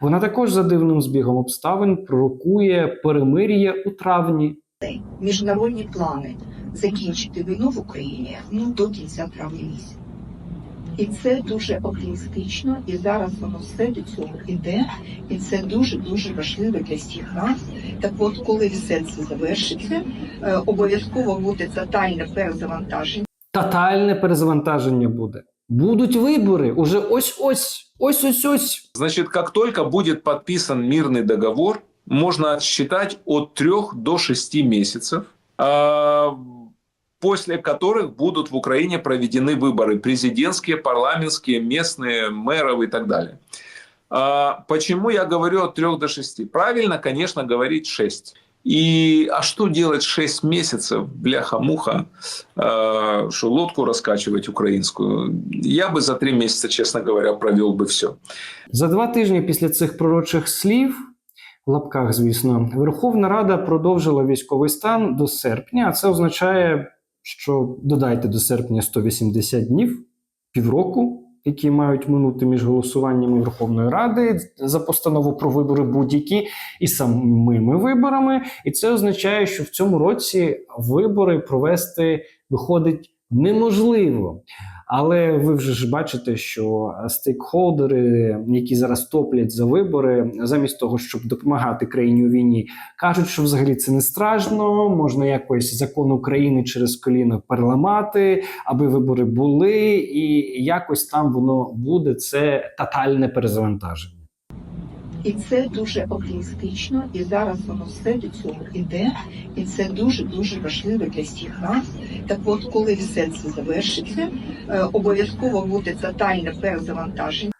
Вона також за дивним збігом обставин пророкує перемир'я у травні. міжнародні плани закінчити війну в Україні ну до кінця травня місяця. І це дуже оптимістично, і зараз воно все до цього йде, і це дуже дуже важливо для всіх нас. Так от, коли все це завершиться, е, обов'язково буде тотальне перезавантаження. Тотальне перезавантаження буде. Будуть вибори уже ось ось ось ось ось. Значит, как только будет подписан мирный договор, можно отсчитать от 3 до 6 месяцев, а, после которых будут в Украине проведены выборы президентские, парламентские, местные, мэров и так далее. А, Почему я говорю от 3 до 6? Правильно, конечно, говорить 6. И а что делать 6 месяцев, бляха-муха, э, что лодку раскачивать украинскую? Я бы за 3 месяца, честно говоря, провел бы все. За два тижні після цих пророчих слів, в лапках, звісно, Верховна Рада продовжила військовий стан до серпня. А це означає, що додайте до серпня 180 днів, півроку, які мають минути між голосуваннями Верховної Ради за постанову про вибори будь-які і самими виборами. І це означає, що в цьому році вибори провести виходить неможливо. Але ви вже ж бачите, що стейкхолдери, які зараз топлять за вибори, замість того, щоб допомагати країні у війні, кажуть, що взагалі це не страшно, можна якось закон України через коліно переламати, аби вибори були, і якось там воно буде це тотальне перезавантаження. І це дуже оптимістично, і зараз воно все до цього йде, і це дуже дуже важливо для всіх нас. Так от, коли все це завершиться, е, обов'язково буде тотальне перезавантаження.